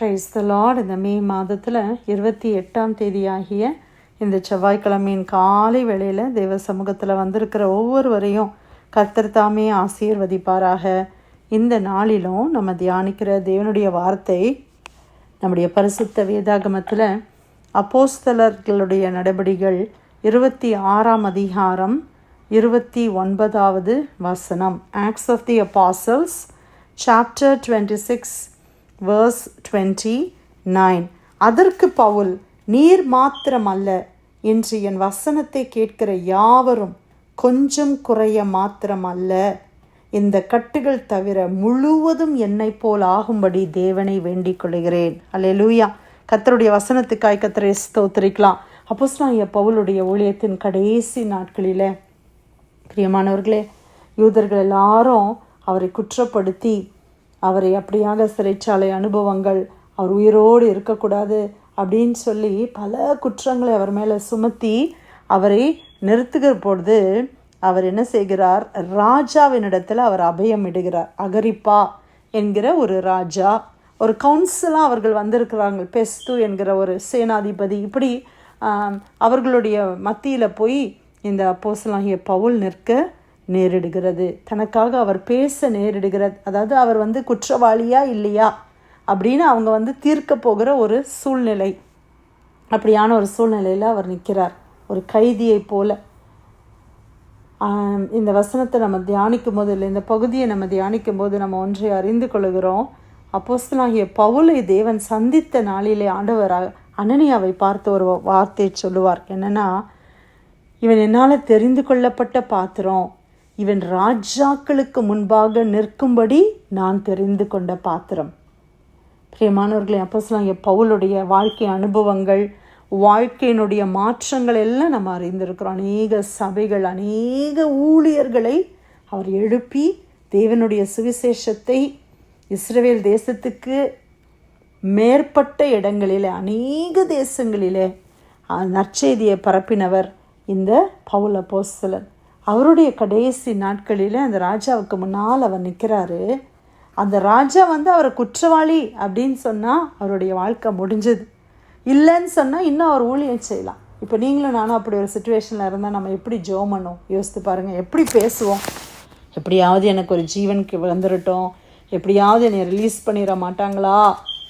Price த Lord இந்த மே மாதத்தில் இருபத்தி எட்டாம் தேதியாகிய இந்த செவ்வாய்க்கிழமையின் காலை வேளையில் தேவ சமூகத்தில் வந்திருக்கிற ஒவ்வொருவரையும் கர்த்தர் தாமே ஆசீர்வதிப்பாராக. இந்த நாளிலும் நம்ம தியானிக்கிற தேவனுடைய வார்த்தை நம்முடைய பரிசுத்த வேதாகமத்தில் அப்போஸ்தலர்களுடைய நடபடிகள் இருபத்தி ஆறாம் அதிகாரம் இருபத்தி ஒன்பதாவது வசனம். Acts of the apostles chapter twenty six verse twenty nine அதற்கு பவுல் நீர் மாத்திரமல்ல என்று என் வசனத்தை கேட்கிற யாவரும் கொஞ்சம் குறைய மாத்திரமல்ல. இந்த கட்டுகள் தவிர முழுவதும் என்னை போல் ஆகும்படி தேவனை வேண்டிக் கொள்கிறேன் அல்லேலூயா கத்தருடைய வசனத்துக்காய் கத்தரை ஸ்தோத்திரிக்கலாம். என் பவுலுடைய ஊழியத்தின் கடைசி நாட்களில் பிரியமானவர்களே யூதர்கள் எல்லாரும் அவரை குற்றப்படுத்தி அவரை அப்படியாக சிறைச்சாலை அனுபவங்கள் அவர் உயிரோடு இருக்கக்கூடாது அப்படின்னு சொல்லி பல குற்றங்களை அவர் மேலே சுமத்தி அவரை நிறுத்துகிற பொழுது அவர் என்ன செய்கிறார்? ராஜாவினிடத்தில் அவர் அபயம் இடுகிறார். அகரிப்பா என்கிற ஒரு ராஜா ஒரு கவுன்சிலாக அவர்கள் வந்திருக்கிறாங்க. பெஸ்து என்கிற ஒரு சேனாதிபதி. இப்படி அவர்களுடைய மத்தியில் போய் இந்த அப்போசலாகிய பவுல் நிற்க நேரிடுகிறது. தனக்காக அவர் பேச நேரிடுகிறது. அதாவது அவர் வந்து குற்றவாளியா இல்லையா? அப்படின்னு அவங்க வந்து தீர்க்க போகிற ஒரு சூழ்நிலை. அப்படியான ஒரு சூழ்நிலையில் அவர் நிற்கிறார். ஒரு கைதியைப் போல. இந்த வசனத்தை நம்ம தியானிக்கும் போது இல்லை இந்த பகுதியை நம்ம தியானிக்கும் போது நம்ம ஒன்றை அறிந்து கொள்கிறோம். அப்போஸ்தலாகிய பவுலை தேவன் சந்தித்த நாளிலே ஆண்டவராக அனனியாவை பார்த்து ஒரு வார்த்தையை சொல்லுவார். என்னென்னா இவன் என்னால் தெரிந்து கொள்ளப்பட்ட பாத்திரம். இவன் ராஜாக்களுக்கு முன்பாக நிற்கும்படி நான் தெரிந்து கொண்ட பாத்திரம். பிரியமானவர்களை அப்போ சொல்லாங்க பவுலுடைய வாழ்க்கை அனுபவங்கள் வாழ்க்கையினுடைய மாற்றங்கள் எல்லாம் நம்ம அறிந்திருக்கிறோம். அநேக சபைகள் அநேக ஊழியர்களை அவர் எழுப்பி தேவனுடைய சுவிசேஷத்தை இஸ்ரேல் தேசத்துக்கு மேற்பட்ட இடங்களிலே அநேக தேசங்களிலே நற்செய்தியை பரப்பினவர் இந்த பவுல் அப்போஸ்தலன். அவருடைய கடைசி நாட்களில் அந்த ராஜாவுக்கு முன்னால் அவர் நிற்கிறாரு அந்த ராஜா வந்து அவரை குற்றவாளி அப்படின்னு சொன்னால் அவருடைய வாழ்க்கை முடிஞ்சது. இல்லைன்னு சொன்னால் இன்னும் அவர் ஊழியம் செய்யலாம். இப்போ நீங்களும் நானும் அப்படி ஒரு சுச்சுவேஷனில் இருந்தால் நம்ம எப்படி ஜோம் பண்ணுவோம் யோசித்து பாருங்கள் எப்படி பேசுவோம்? எப்படியாவது எனக்கு ஒரு ஜீவனுக்கு வந்துடட்டும் எப்படியாவது என்னை ரிலீஸ் பண்ணிட மாட்டாங்களா?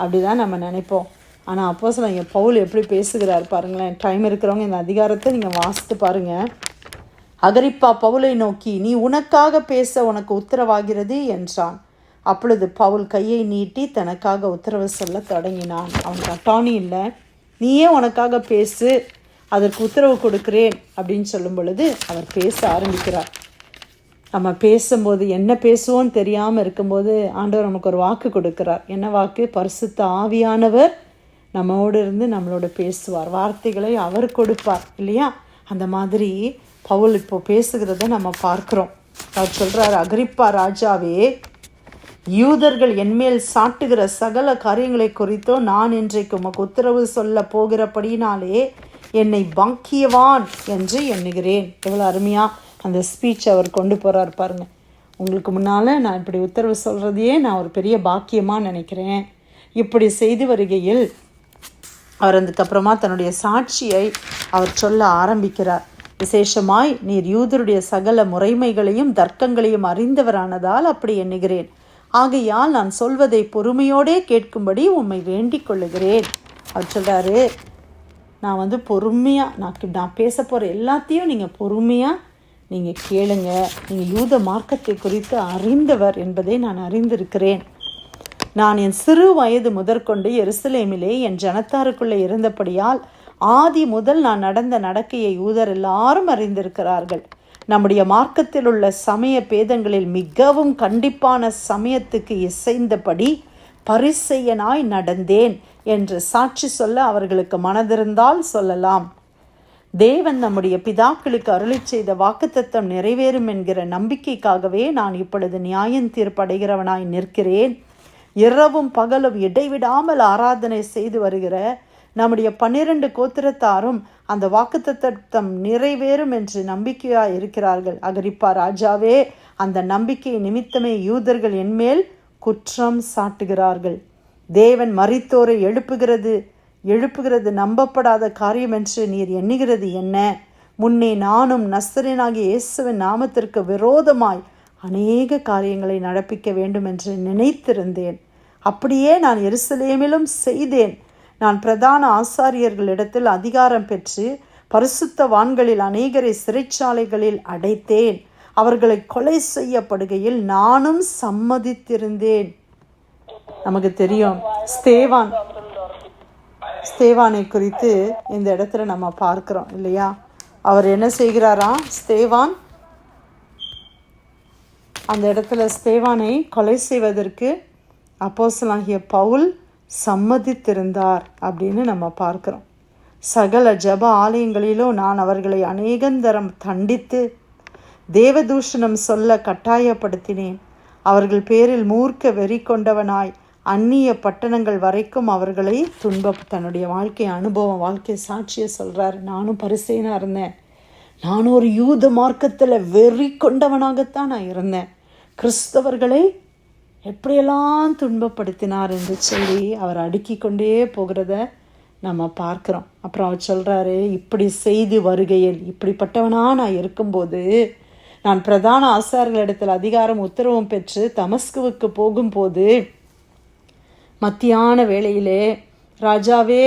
அப்படி தான் நம்ம நினைப்போம். ஆனால் அப்போ சொல்லுங்கள் பவுல் எப்படி பேசுகிறார் பாருங்களேன். டைம் இருக்கிறவங்க இந்த அதிகாரத்தை நீங்கள் வாசித்து பாருங்கள் அகரிப்பா பவுலை நோக்கி நீ உனக்காக பேச உனக்கு உத்தரவாகிறது என்றான். அப்பொழுது பவுல் கையை நீட்டி தனக்காக உத்தரவு சொல்ல தொடங்கினான். அவனுக்கு அட்டானி இல்லை. நீயே உனக்காக பேசு. அதற்கு உத்தரவு கொடுக்கிறேன் அப்படின்னு சொல்லும் பொழுது அவர் பேச ஆரம்பிக்கிறார். நம்ம பேசும்போது என்ன பேசுவோன்னு தெரியாமல் இருக்கும்போது ஆண்டவர் நமக்கு ஒரு வாக்கு கொடுக்கிறார். என்ன வாக்கு? பரிசுத்த ஆவியானவர் நம்மோடு இருந்து நம்மளோட பேசுவார். வார்த்தைகளை அவர் கொடுப்பார். இல்லையா? அந்த மாதிரி பவுல் இப்போ பேசுகிறத நம்ம பார்க்குறோம். அவர் சொல்கிறார் அகரிப்பா ராஜாவே யூதர்கள் என்மேல் சாட்டுகிற சகல காரியங்களை குறித்தோ நான் இன்றைக்கு உமக்கு உத்தரவு சொல்ல போகிறபடினாலே என்னை பாக்கியவான் என்று எண்ணுகிறேன். எவ்வளோ அருமையாக அந்த ஸ்பீச் அவர் கொண்டு போகிறார் பாருங்க. உங்களுக்கு முன்னால் நான் இப்படி உத்தரவு சொல்கிறதையே நான் ஒரு பெரிய பாக்கியமாக நினைக்கிறேன். இப்படி செய்து வருகையில் அவர் அதுக்கப்புறமா தன்னுடைய சாட்சியை அவர் சொல்ல ஆரம்பிக்கிறார். விசேஷமாய் நீர் யூதருடைய சகல முறைமைகளையும் தர்க்கங்களையும் அறிந்தவரானதால் அப்படி எண்ணுகிறேன். ஆகையால் நான் சொல்வதை பொறுமையோடே கேட்கும்படி உம்மை வேண்டிக் கொள்ளுகிறேன். அவர் சொல்கிறாரு நான் வந்து பொறுமையாக நான் நான் பேச போகிற எல்லாத்தையும் நீங்கள் பொறுமையாக நீங்கள் கேளுங்க. நீங்கள் யூத மார்க்கத்தை குறித்து அறிந்தவர் என்பதை நான் அறிந்திருக்கிறேன். நான் என் சிறு வயது முதற்கொண்டு எருசலேமிலே என் ஜனத்தாருக்குள்ளே இருந்தபடியால் ஆதி முதல் நான் நடந்த நடக்கையை யூதர் எல்லாரும் அறிந்திருக்கிறார்கள். நம்முடைய மார்க்கத்தில் உள்ள சமய பேதங்களில் மிகவும் கண்டிப்பான சமயத்துக்கு இசைந்தபடி பரிசெயனாய் நடந்தேன் என்று சாட்சி சொல்ல அவர்களுக்கு மனதிருந்தால் சொல்லலாம். தேவன் நம்முடைய பிதாக்களுக்கு அருளி செய்த வாக்குத்தத்தம் நிறைவேறும் என்கிற நம்பிக்கைக்காகவே நான் இப்பொழுது நியாயம் தீர்ப்படைகிறவனாய் நிற்கிறேன். இரவும் பகலும் இடைவிடாமல் ஆராதனை செய்து வருகிற நம்முடைய பன்னிரண்டு கோத்திரத்தாரும் அந்த வாக்குத்தத்தம் நிறைவேறும் என்று நம்பிக்கையாக இருக்கிறார்கள். அகரிப்பா ராஜாவே அந்த நம்பிக்கை நிமித்தமே யூதர்கள் என்மேல் குற்றம் சாட்டுகிறார்கள். தேவன் மறித்தோரை எழுப்புகிறது. எழுப்புகிறது நம்பப்படாத காரியம் என்று நீர் எண்ணுகிறது என்ன? முன்னே நானும் நஸ்தரனாகிய இயேசுவின் நாமத்திற்கு விரோதமாய் அநேக காரியங்களை நடப்பிக்க வேண்டும் என்று நினைத்திருந்தேன். அப்படியே நான் எருசலேமிலும் செய்தேன். நான் பிரதான ஆசாரியர்களிடத்தில் அதிகாரம் பெற்று பரிசுத்த வான்களில் அநேகரை சிறைச்சாலைகளில் அடைத்தேன். அவர்களை கொலை செய்யப்படுகையில் நானும் சம்மதித்திருந்தேன். நமக்கு தெரியும் ஸ்தேவான் ஸ்தேவானை குறித்து இந்த இடத்துல நம்ம பார்க்குறோம் இல்லையா? அவர் என்ன செய்கிறாரா? ஸ்தேவான் அந்த இடத்துல ஸ்தேவானை கொலை செய்வதற்கு அப்போசலாகிய பவுல் சம்மதித்திருந்தார் அப்படின்னு நம்ம பார்க்குறோம். சகல ஜப ஆலயங்களிலும் நான் அவர்களை அநேகந்தரம் தண்டித்து தேவதூஷணம் சொல்ல கட்டாயப்படுத்தினேன். அவர்கள் பேரில் மூர்க்க வெறி கொண்டவனாய் அந்நிய பட்டணங்கள் வரைக்கும் அவர்களை துன்ப தன்னுடைய வாழ்க்கை அனுபவம் வாழ்க்கை சாட்சியை சொல்கிறார் நானும் பரிசேனாக இருந்தேன். நான் ஒரு யூத மார்க்கத்தில் வெறி கொண்டவனாகத்தான் நான் இருந்தேன். கிறிஸ்தவர்களை எப்படியெல்லாம் துன்பப்படுத்தினார் என்று சொல்லி அவர் அடுக்கி கொண்டே போகிறத நம்ம பார்க்குறோம். அப்புறம் அவர் சொல்கிறாரு இப்படி செய்து வருகையில் இப்படிப்பட்டவனாக நான் இருக்கும்போது நான் பிரதான ஆசாரிகளிடத்தில் அதிகாரம் உத்தரவும் பெற்று தமஸ்குவுக்கு போகும்போது மத்தியான வேளையிலே ராஜாவே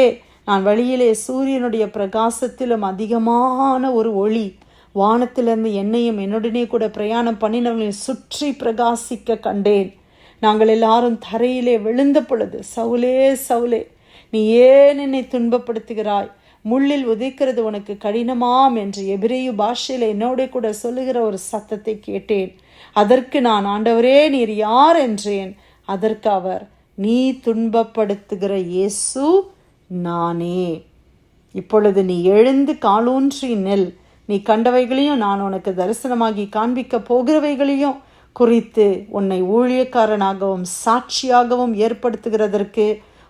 நான் வழியிலே சூரியனுடைய பிரகாசத்திலும் அதிகமான ஒரு ஒளி வானத்திலிருந்து என்னையும் என்னுடனே கூட பிரயாணம் பண்ணினவர்களை சுற்றி பிரகாசிக்க கண்டேன். நாங்கள் எல்லாரும் தரையிலே விழுந்த பொழுது சவுலே சவுலே நீ ஏன் என்னை துன்பப்படுத்துகிறாய்? முள்ளில் உதைக்கிறது உனக்கு கடினமாம் என்று எபிரேயு பாஷையில் என்னோட கூட சொல்லுகிற ஒரு சத்தத்தை கேட்டேன். அதற்கு நான் ஆண்டவரே நீர் யார்? என்றேன். அதற்கு அவர் நீ துன்பப்படுத்துகிற இயேசு நானே. இப்பொழுது நீ எழுந்து காலூன்றி நெல். நீ கண்டவைகளையும் நான் உனக்கு தரிசனமாகி காண்பிக்க போகிறவைகளையும் குறித்து உன்னை ஊழியக்காரனாகவும் சாட்சியாகவும் ஏற்படுத்துகிறதற்கு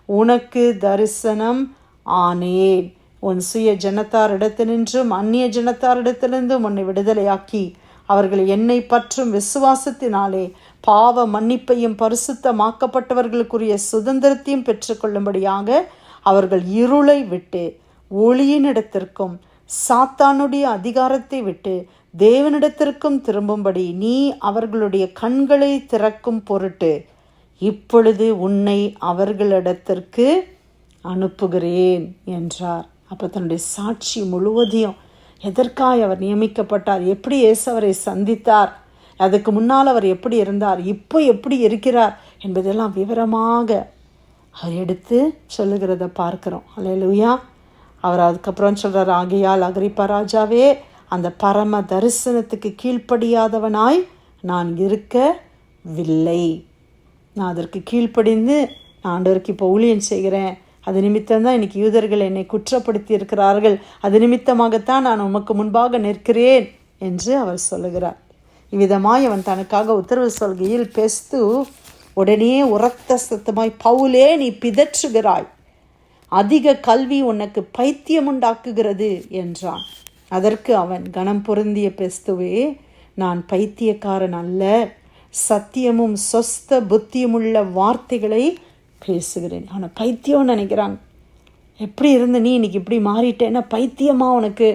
உனக்கு தரிசனம் ஆனேன். உன் சுய ஜனத்தாரிடத்தினின்றும் அந்நிய ஜனத்தாரிடத்திலிருந்தும் உன்னை விடுதலையாக்கி அவர்கள் என்னை பற்றும் விசுவாசத்தினாலே பாவ மன்னிப்பையும் பரிசுத்தமாக்கப்பட்டவர்களுக்குரிய சுதந்திரத்தையும் பெற்றுக்கொள்ளும்படியாக அவர்கள் இருளை விட்டு ஒளியினிடத்திற்கும் சாத்தானுடைய அதிகாரத்தை விட்டு தேவனிடத்திற்கும் திரும்பும்படி நீ அவர்களுடைய கண்களை திறக்கும் பொருட்டு இப்பொழுது உன்னை அவர்களிடத்திற்கு அனுப்புகிறேன் என்றார். அப்போ தன்னுடைய சாட்சி முழுவதையும் எதற்காய் அவர் நியமிக்கப்பட்டார்? எப்படி இயேசு அவரை சந்தித்தார்? அதுக்கு முன்னால் அவர் எப்படி இருந்தார்? இப்போ எப்படி இருக்கிறார்? என்பதெல்லாம் விவரமாக அவர் எடுத்து சொல்லுகிறத பார்க்குறோம். அல்லையா அவர் அதுக்கப்புறம் சொல்கிறார் ஆகையால் அகரிப்பா ராஜாவே அந்த பரம தரிசனத்துக்கு கீழ்ப்படியாதவனாய் நான் இருக்கவில்லை. நான் அதற்கு கீழ்ப்படிந்து நான் ஆண்டவருக்கு இப்போ ஊழியம் செய்கிறேன். அது நிமித்தம்தான் இன்னைக்கு யூதர்கள் என்னை குற்றப்படுத்தி இருக்கிறார்கள். அது நிமித்தமாகத்தான் நான் உமக்கு முன்பாக நிற்கிறேன் என்று அவர் சொல்லுகிறார். இவ்விதமாய் அவன் தனக்காக உத்தரவு சொல்கையில் பெஸ்து உடனே உரத்த சத்தமாய் பவுலே நீ பிதற்றுகிறாய். அதிக கல்வி உனக்கு பைத்தியம் உண்டாக்குகிறது என்றான். அதற்கு அவன் கணம் பொருந்திய பெஸ்துவே நான் பைத்தியக்காரன் அல்ல. சத்தியமும் சொஸ்த புத்தியுமுள்ள வார்த்தைகளை பேசுகிறேன். அவனை பைத்தியம்னு நினைக்கிறான் எப்படி இருந்த நீ இன்னைக்கு இப்படி மாறிட்டேன்னா பைத்தியமா உனக்கு?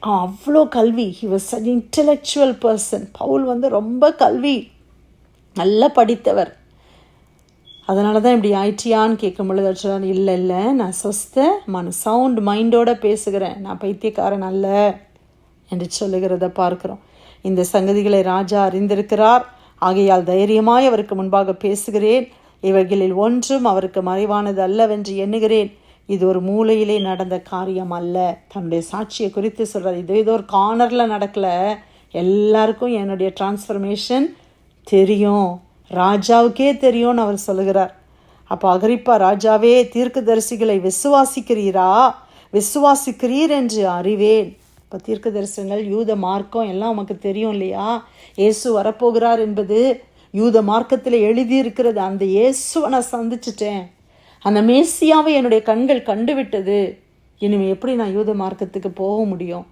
அவன் அவ்வளோ கல்வி. He was an intellectual person Paul வந்து ரொம்ப கல்வி. நல்லா படித்தவர். அதனால தான் இப்படி ஆயிட்டியான்னு கேட்கும் பொழுது சொல்கிறான் இல்லை இல்லை நான் சொஸ்த மன சவுண்ட் மைண்டோட பேசுகிறேன். நான் பைத்தியக்காரன் அல்ல என்று சொல்லுகிறத பார்க்கிறோம். இந்த சங்கதிகளை ராஜா அறிந்திருக்கிறார். ஆகையால் தைரியமாய் அவருக்கு முன்பாக பேசுகிறேன். இவர்களில் ஒன்றும் அவருக்கு மறைவானது அல்லவென்று எண்ணுகிறேன். இது ஒரு மூலையிலே நடந்த காரியம் அல்ல. தன்னுடைய சாட்சியை குறித்து சொல்கிறார் இது ஏதோ ஒரு கார்னரில் நடக்கல. எல்லாருக்கும் என்னுடைய டிரான்ஸ்ஃபர்மேஷன் தெரியும். ராஜாவுக்கே தெரியும்னு அவர் சொல்லுகிறார். அப்போ அகரிப்பா ராஜாவே தீர்க்கதரிசிகளை விசுவாசிக்கிறீரா? விசுவாசிக்கிறீர் என்று அறிவேன். இப்போ தீர்க்க தரிசனங்கள் யூத மார்க்கம் எல்லாம் உமக்கு தெரியும் இல்லையா? இயேசு வரப்போகிறார் என்பது யூத மார்க்கத்தில் எழுதியிருக்கிறது. அந்த இயேசுவை நான் சந்திச்சிட்டேன். அந்த மேசியாவை என்னுடைய கண்கள் கண்டுவிட்டது. இனிமே எப்படி நான் யூத மார்க்கத்துக்கு போக முடியும்?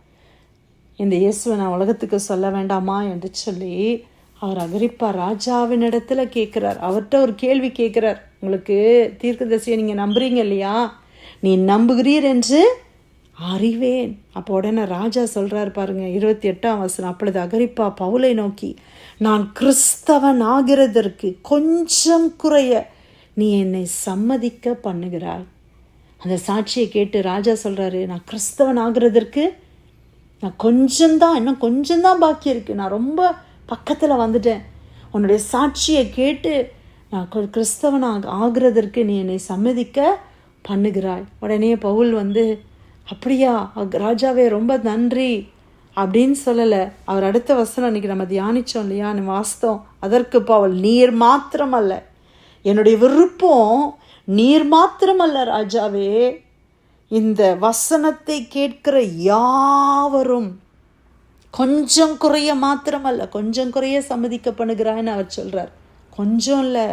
இந்த இயேசுவை நான் உலகத்துக்கு சொல்ல வேண்டாமா? என்று சொல்லி அவர் அகரிப்பா ராஜாவின் இடத்துல கேட்குறார் அவர்கிட்ட ஒரு கேள்வி கேட்குறார் உங்களுக்கு தீர்க்கதரிசியை நீங்கள் நம்புறீங்க இல்லையா? நீ நம்புகிறீர் என்று அறிவேன். அப்போ உடனே ராஜா சொல்கிறார் பாருங்க இருபத்தி எட்டாம் வசனம். அப்பொழுது அகரிப்பா பவுலை நோக்கி நான் கிறிஸ்தவன் ஆகிறதற்கு கொஞ்சம் குறைய நீ என்னை சம்மதிக்க பண்ணுகிறாய். அந்த சாட்சியை கேட்டு ராஜா சொல்கிறாரு நான் கிறிஸ்தவன் ஆகிறதற்கு நான் கொஞ்சம்தான் இன்னும் கொஞ்சம்தான் பாக்கி இருக்குது நான் ரொம்ப பக்கத்தில் வந்துட்டேன். உன்னுடைய சாட்சியை கேட்டு நான் கிறிஸ்தவனாக கிறிஸ்தவன் ஆக ஆகிறதற்கு நீ என்னை சம்மதிக்க பண்ணுகிறாய். உடனே பவுல் வந்து அப்படியா அக்- ராஜாவே ரொம்ப நன்றி அப்படின்னு சொல்லலை. அவர் அடுத்த வசனம் இன்னைக்கு நம்ம தியானிச்சோம் இல்லையா? நம்ம அதற்கு பவுல் நீர் மாத்திரமல்ல. என்னுடைய விருப்பம் நீர் மாத்திரமல்ல ராஜாவே. இந்த வசனத்தை கேட்கிற யாவரும் கொஞ்சம் குறைய மாத்திரமல்ல கொஞ்சம் குறைய சம்மதிக்கப்படுகிறான்னு அவர் சொல்கிறார் கொஞ்சம் இல்லை.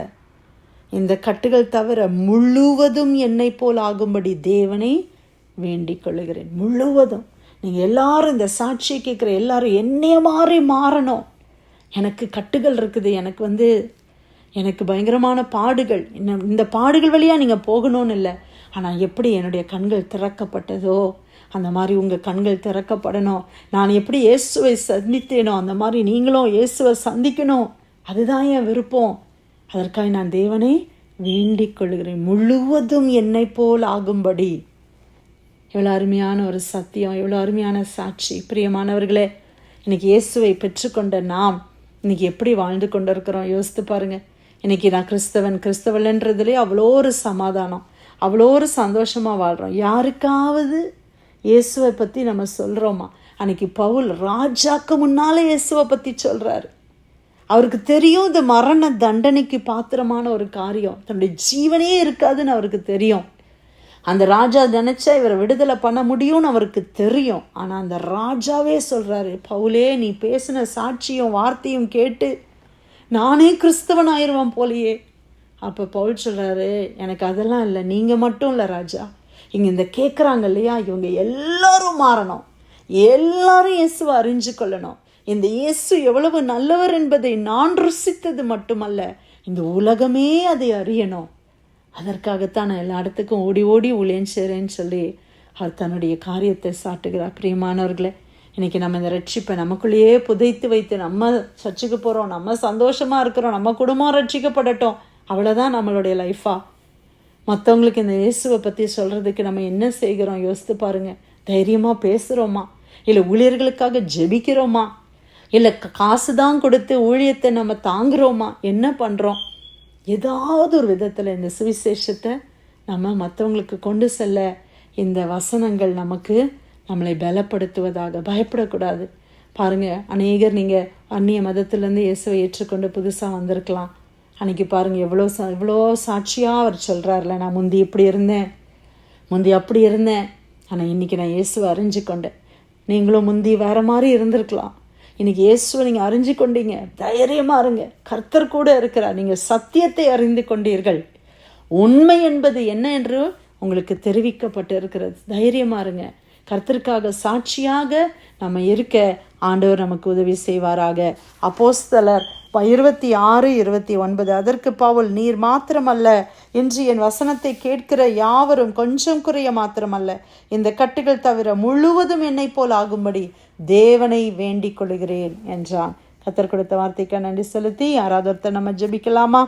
இந்த கட்டுகள் தவிர முழுவதும் என்னை போல் ஆகும்படி தேவனை வேண்டிக் கொள்ளுகிறேன். முழுவதும். நீங்கள் எல்லாரும் இந்த சாட்சியை கேட்குற எல்லாரும் என்னைய மாறி மாறணும். எனக்கு கட்டுகள் இருக்குது எனக்கு வந்து எனக்கு பயங்கரமான பாடுகள். இந்த பாடுகள் வழியாக நீங்கள் போகணும்னு இல்லை. ஆனால் எப்படி என்னுடைய கண்கள் திறக்கப்பட்டதோ அந்த மாதிரி உங்கள் கண்கள் திறக்கப்படணும். நான் எப்படி இயேசுவை சந்தித்தேனோ அந்த மாதிரி நீங்களும் இயேசுவை சந்திக்கணும். அதுதான் என் விருப்பம். அதற்காக நான் தேவனை வேண்டிக் கொள்கிறேன். முழுவதும் என்னை போல் ஆகும்படி. எவ்வளோ அருமையான ஒரு சத்தியம் எவ்வளோ அருமையான சாட்சி. பிரியமானவர்களே இன்னைக்கு இயேசுவை பெற்றுக்கொண்ட நாம் இன்னைக்கு எப்படி வாழ்ந்து கொண்டிருக்கிறோம்? யோசித்து பாருங்க. இன்னைக்கு நான் கிறிஸ்தவன் கிறிஸ்தவன்ன்றதுலேயே அவ்வளோ ஒரு சமாதானம் அவ்வளோ ஒரு சந்தோஷமாக வாழ்கிறோம் யாருக்காவது இயேசுவை பற்றி நம்ம சொல்கிறோமா அன்னைக்கு பவுல் ராஜாக்கு முன்னாலே இயேசுவை பற்றி சொல்கிறாரு அவருக்கு தெரியும் இந்த மரண தண்டனைக்கு பாத்திரமான ஒரு காரியம். தன்னுடைய ஜீவனே இருக்காதுன்னு அவருக்கு தெரியும். அந்த ராஜா நினச்சா இவரை விடுதலை பண்ண முடியும்னு அவருக்கு தெரியும். ஆனால் அந்த ராஜாவே சொல்கிறாரு பவுலே நீ பேசின சாட்சியும் வார்த்தையும் கேட்டு நானே கிறிஸ்தவன் ஆயிடுவான் போலியே. அப்போ பவுல் சொல்கிறாரு எனக்கு அதெல்லாம் இல்லை நீங்கள் மட்டும் இல்லை ராஜா. இங்கே இந்த கேட்குறாங்க இல்லையா? இவங்க எல்லாரும் மாறணும். எல்லாரும் இயேசுவை அறிஞ்சு கொள்ளணும். இந்த இயேசு எவ்வளவு நல்லவர் என்பதை நான் ருசித்தது மட்டுமல்ல இந்த உலகமே அதை அறியணும். அதற்காகத்தான் நான் எல்லா இடத்துக்கும் ஓடி ஓடி ஊழியன் சேரேன்னு சொல்லி அவர் தன்னுடைய காரியத்தை சாட்டுகிறார். பிரியமானவர்களே இன்றைக்கி நம்ம இந்த ரட்சிப்பை நமக்குள்ளேயே புதைத்து வைத்து நம்ம சர்ச்சுக்கு போகிறோம் நம்ம சந்தோஷமாக இருக்கிறோம் நம்ம குடும்பம் ரட்சிக்கப்படட்டும். அவ்வளோதான் நம்மளுடைய லைஃபாக மற்றவங்களுக்கு இந்த இயேசுவை பற்றி சொல்கிறதுக்கு நம்ம என்ன செய்கிறோம்? யோசித்து பாருங்கள் தைரியமாக பேசுகிறோமா இல்லை ஊழியர்களுக்காக ஜெபிக்கிறோமா? இல்லை காசு தான் கொடுத்து ஊழியத்தை நம்ம தாங்குகிறோமா என்ன பண்ணுறோம் ஏதாவது ஒரு விதத்தில் இந்த சுவிசேஷத்தை நம்ம மற்றவங்களுக்கு கொண்டு செல்ல இந்த வசனங்கள் நமக்கு நம்மளை பலப்படுத்துவதாக. பயப்படக்கூடாது. பாருங்கள் அநேகர் நீங்கள் அந்நிய மதத்துலேருந்து இயேசுவை ஏற்றுக்கொண்டு புதுசாக வந்திருக்கலாம். அன்றைக்கி பாருங்கள் எவ்வளோ சா இவ்வளோ சாட்சியாக அவர் சொல்கிறார்ல நான் முந்தி இப்படி இருந்தேன் முந்தி அப்படி இருந்தேன். ஆனால் இன்றைக்கி நான் இயேசுவை அறிஞ்சு கொண்டேன். நீங்களும் முந்தி வேறு மாதிரி இருந்திருக்கலாம். இன்றைக்கி இயேசுவை நீங்கள் அறிஞ்சு கொண்டீங்க. தைரியமாக இருங்க. கர்த்தர் கூட இருக்கிறார். நீங்கள் சத்தியத்தை அறிந்து கொண்டீர்கள். உண்மை என்பது என்ன என்று உங்களுக்கு தெரிவிக்கப்பட்டு இருக்கிறது தைரியமாக இருங்க. கர்த்தருக்காக சாட்சியாக நம்ம இருக்க ஆண்டவர் நமக்கு உதவி செய்வாராக. அப்போஸ்தலர் இருபத்தி ஆறு இருபத்தி ஒன்பது அதற்கு பவுல் நீர் மாத்திரமல்ல. இன்று என் வசனத்தை கேட்கிற யாவரும் கொஞ்சம் குறைய மாத்திரமல்ல. இந்த கட்டுகள் தவிர முழுவதும் என்னைப் போல் ஆகும்படி தேவனை வேண்டிக் கொள்கிறேன் என்றான். கத்தர் கொடுத்த வார்த்தைக்கு நன்றி செலுத்தி யாராவது ஒருத்தர் நம்ம ஜெபிக்கலாமா?